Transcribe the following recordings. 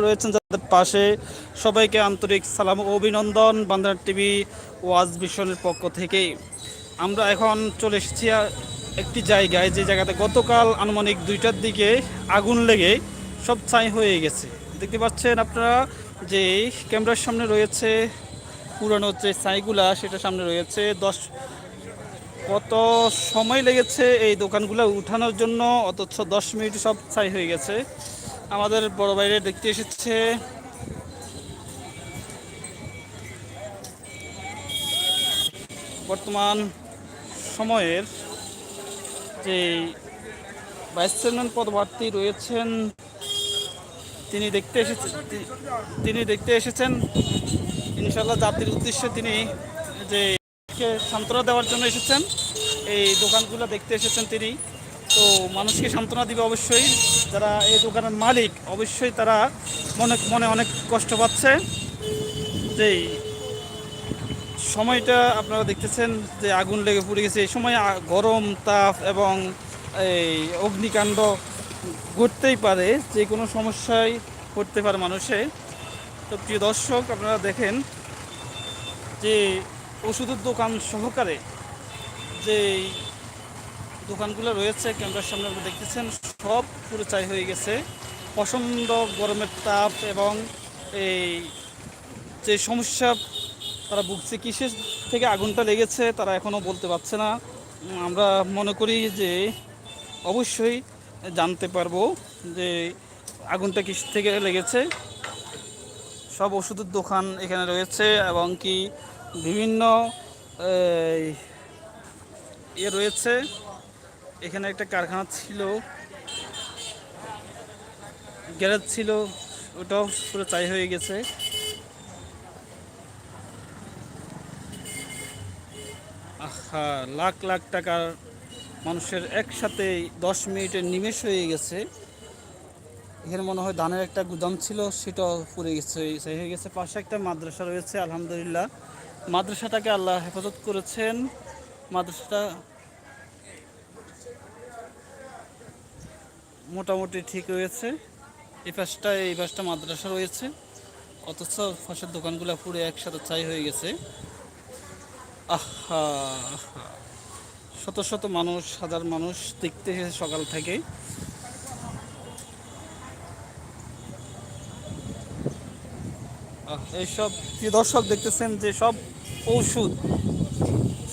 রয়েছেন যাদের পাশে সবাইকে আন্তরিক সালাম অভিনন্দন বান্দার টিভি ওয়াজ ভিশনের পক্ষ থেকে আমরা এখন চলে এসেছি একটি জায়গায়, যে জায়গাতে গতকাল আনুমানিক দুইটার দিকে আগুন লেগে সব ছাই হয়ে গেছে। দেখতে পাচ্ছেন আপনারা যে ক্যামেরার সামনে রয়েছে পুরানো যে ছাইগুলা সেটা সামনে রয়েছে। দশ, কত সময় লেগেছে এই দোকানগুলো উঠানোর জন্য? অথচ দশ মিনিট সব ছাই হয়ে গেছে। আমাদের বড় বাইরে দেখতে এসেছে। বর্তমান সময়ের যে ভাইস চেয়ারম্যান পদপ্রার্থী রয়েছেন, তিনি দেখতে এসেছেন তিনি দেখতে এসেছেন। ইনশাল্লাহ জাতির উদ্দেশ্যে তিনি যে সান্ত্বনা দেওয়ার জন্য এসেছেন, এই দোকানগুলো দেখতে এসেছেন তিনি। তো মানুষকে সান্ত্বনা দিবে অবশ্যই। যারা এই দোকানের মালিক, অবশ্যই তারা মনে মনে অনেক কষ্ট পাচ্ছে। যে সময়টা আপনারা দেখতেছেন যে আগুন লেগে পুড়ে গেছে। এই সময় গরম, তাপ এবং এই অগ্নিকাণ্ড ঘটতেই পারে, যে কোনো সমস্যায় পড়তে পারে মানুষে। তো প্রিয় দর্শক, আপনারা দেখেন যে ওষুধের দোকান সহকারে যে দোকানগুলো রয়েছে, ক্যামেরার সামনে দেখতেছেন, সব পুরো চাই হয়ে গেছে। প্রচণ্ড গরমের তাপ এবং এই যে সমস্যা তারা ভুগছে, কিসের থেকে আগুনটা লেগেছে তারা এখনও বলতে পারছে না। আমরা মনে করি যে অবশ্যই জানতে পারব যে আগুনটা কিস থেকে লেগেছে। সব ওষুধের দোকান এখানে রয়েছে এবং কি বিভিন্ন ইয়ে রয়েছে। এখানে একটা কারখানা ছিল। গ্যারেজ ছিল, ওটাও পুরো চাই হয়ে গেছে। আহা, লাখ লাখ টাকার মানুষের একসাথে দশ মিনিটের নিমেষ হয়ে গেছে। এখানে মনে হয় ধানের একটা গুদাম ছিল, সেটাও পুড়ে গেছে সেই হয়ে গেছে। পাশে একটা মাদ্রাসা রয়েছে, আলহামদুলিল্লাহ। মাদ্রাসাটাকে আল্লাহ হেফাজত করেছেন। মাদ্রাসাটা মোটামুটি ঠিক রয়েছে। এই পাশটা এই পাশটা মাদ্রাসা রয়েছে। অথচ পাশের দোকানগুলো পুরো একসাথে চাই হয়ে গেছে। আহা। শত শত মানুষ, হাজার মানুষ দেখতে এসেছে সকাল থেকে। এইসব প্রিয় দর্শক দেখতেছেন যে সব ঔষধ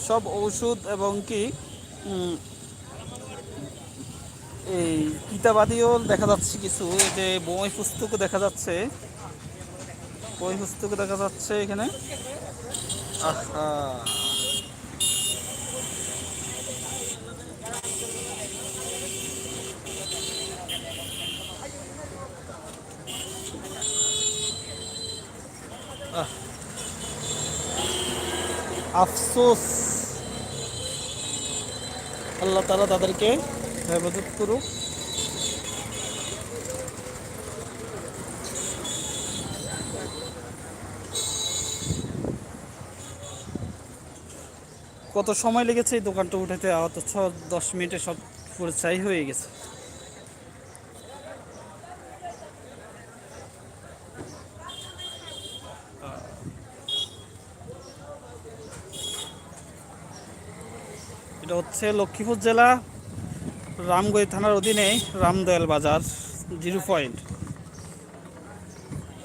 সব ঔষধ এবং কি এই কিতাবাদিও দেখা যাচ্ছে কিছু যে বই পুস্তকও দেখা যাচ্ছে। বই পুস্তকও দেখা যাচ্ছে এখানে। আফসোস। আল্লাহ তালা তাদেরকে হেফাজত করুক। কত সময় লেগেছে এই দোকানটা উঠাতে? অথচ দশ মিনিটে সব পুরো চাই হয়ে গেছে। এটা হচ্ছে লক্ষ্মীপুর জেলা। রামগঞ্জ থানার অধীনে রামদয়াল বাজার, জিরো পয়েন্ট।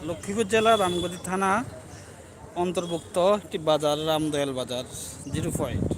লক্ষ্মীপুর জেলা রামগঞ্জ থানা অন্তর্ভুক্ত একটি বাজার, রামদয়াল বাজার, জিরো পয়েন্ট।